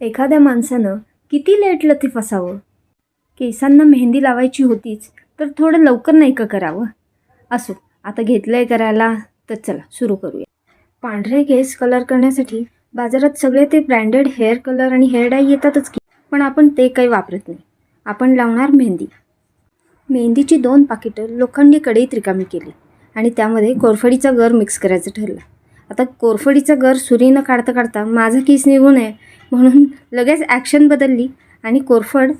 एखाद्या माणसानं किती लेट लतीफ असावं केसांना मेहंदी लावायची होतीच तर थोडं लवकर नाही का करावं? असो आता घेतलं आहे करायला तर चला सुरू करूया. पांढरे केस कलर करण्यासाठी बाजारात सगळे ते ब्रँडेड हेअर कलर आणि हेअर डाय येतातच की पण आपण ते काही वापरत नाही. आपण लावणार मेहंदी. मेहंदीची दोन पाकिटं लोखंडी कढईत रिकामी केली आणि त्यामध्ये कोरफडीचा गर मिक्स करायचं ठरलं. आता कोरफडीचा गर सुरीनं काढता काढता माझा केस निघू नये म्हणून लगेच ॲक्शन बदलली आणि कोरफड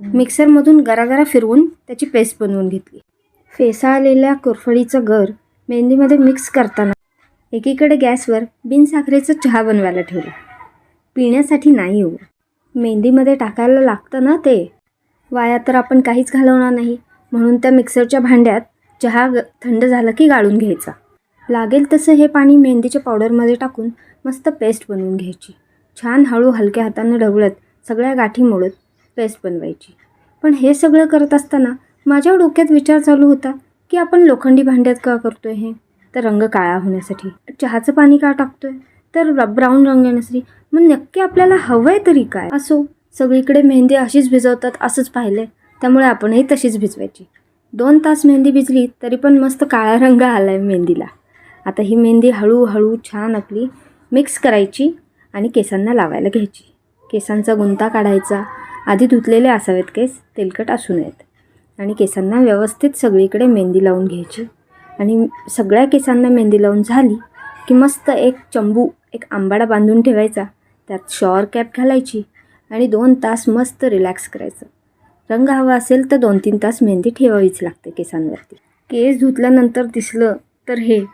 मिक्सरमधून गरागरा फिरवून त्याची पेस्ट बनवून घेतली. फेसाळलेल्या कोरफडीचं गर मेहंदीमध्ये मिक्स करताना एकीकडे गॅसवर बिनसाखरेचं चहा बनवायला ठेवला. पिण्यासाठी नाही हो. मेहंदीमध्ये टाकायला लागतं ना ते. वाया तर आपण काहीच घालवणार नाही. म्हणून त्या मिक्सरच्या भांड्यात चहा ग थंड झाला की गाळून घ्यायचा. लागेल तसं हे पाणी मेहंदीच्या पावडरमध्ये टाकून मस्त पेस्ट बनवून घ्यायची. छान हळू हलक्या हातानं ढवळत सगळ्या गाठी मोडत पेस्ट बनवायची. पण हे सगळं करत असताना माझ्या डोक्यात विचार चालू होता की आपण लोखंडी भांड्यात का करतो आहे हे? तर रंग काळा होण्यासाठी. चहाचं पाणी का टाकतोय? तर ब्राऊन रंग येण्यासाठी. मग नक्की आपल्याला हवं आहे तरी काय? असो सगळीकडे मेहंदी अशीच भिजवतात असंच पाहिलं आहे त्यामुळे आपणही तशीच भिजवायची. दोन तास मेहंदी भिजली तरी पण मस्त काळा रंग आला आहे मेहंदीला. आता ही मेहंदी हळूहळू छान आपली मिक्स करायची आणि केसांना लावायला घ्यायची. केसांचा गुंता काढायचा. आधी धुतलेले असावेत केस तेलकट असू नयेत आणि केसांना व्यवस्थित सगळीकडे मेहंदी लावून घ्यायची. आणि सगळ्या केसांना मेहंदी लावून झाली की मस्त एक चंबू एक आंबाडा बांधून ठेवायचा. त्यात शॉवर कॅप घालायची आणि दोन तास मस्त रिलॅक्स करायचं. रंग हवा असेल तर दोन तीन तास मेहंदी ठेवावीच लागते केसांवरती. केस धुतल्यानंतर दिसलं तर हे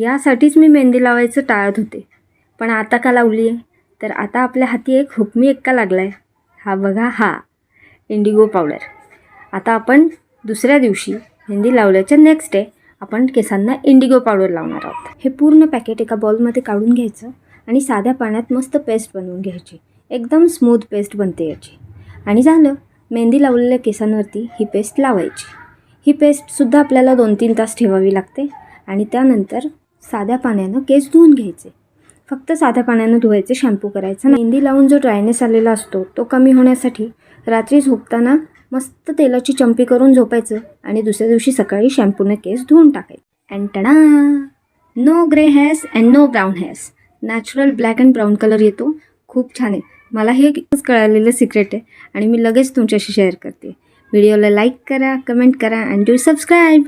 यासाठीच मी मेहंदी लावायचं टाळत होते. पण आता का लावली आहे तर आता आपल्या हाती एक हुकमी एक्का लागला आहे हा बघा हा. Indigo powder. आता आपण दुसऱ्या दिवशी मेहंदी लावल्याच्या नेक्स्ट डे आपण केसांना इंडिगो पावडर लावणार आहोत. हे पूर्ण पॅकेट एका बॉलमध्ये काढून घ्यायचं आणि साध्या पाण्यात मस्त पेस्ट बनवून घ्यायची. एकदम स्मूथ पेस्ट बनते याची. आणि झालं मेहंदी लावलेल्या केसांवरती ही पेस्ट लावायची. ही पेस्टसुद्धा आपल्याला दोन तीन तास ठेवावी लागते आणि त्यानंतर साध्या पाण्यानं केस धुवून घ्यायचे. फक्त साध्या पाण्यानं धुवायचे शॅम्पू करायचा मेहंदी लावून जो ड्रायनेस आलेला असतो तो कमी होण्यासाठी रात्री झोपताना मस्त तेलाची चंपी करून झोपायचं आणि दुसऱ्या दिवशी सकाळी शॅम्पूने केस धुवून टाकायचे. And tada no grey hairs and no brown hairs natural black and brown colour येतो. खूप छान आहे. मला हे कळालेलं सिक्रेट आहे आणि मी लगेच तुमच्याशी शेअर करते. व्हिडिओला लाईक करा कमेंट करा अँड डू सबस्क्राईब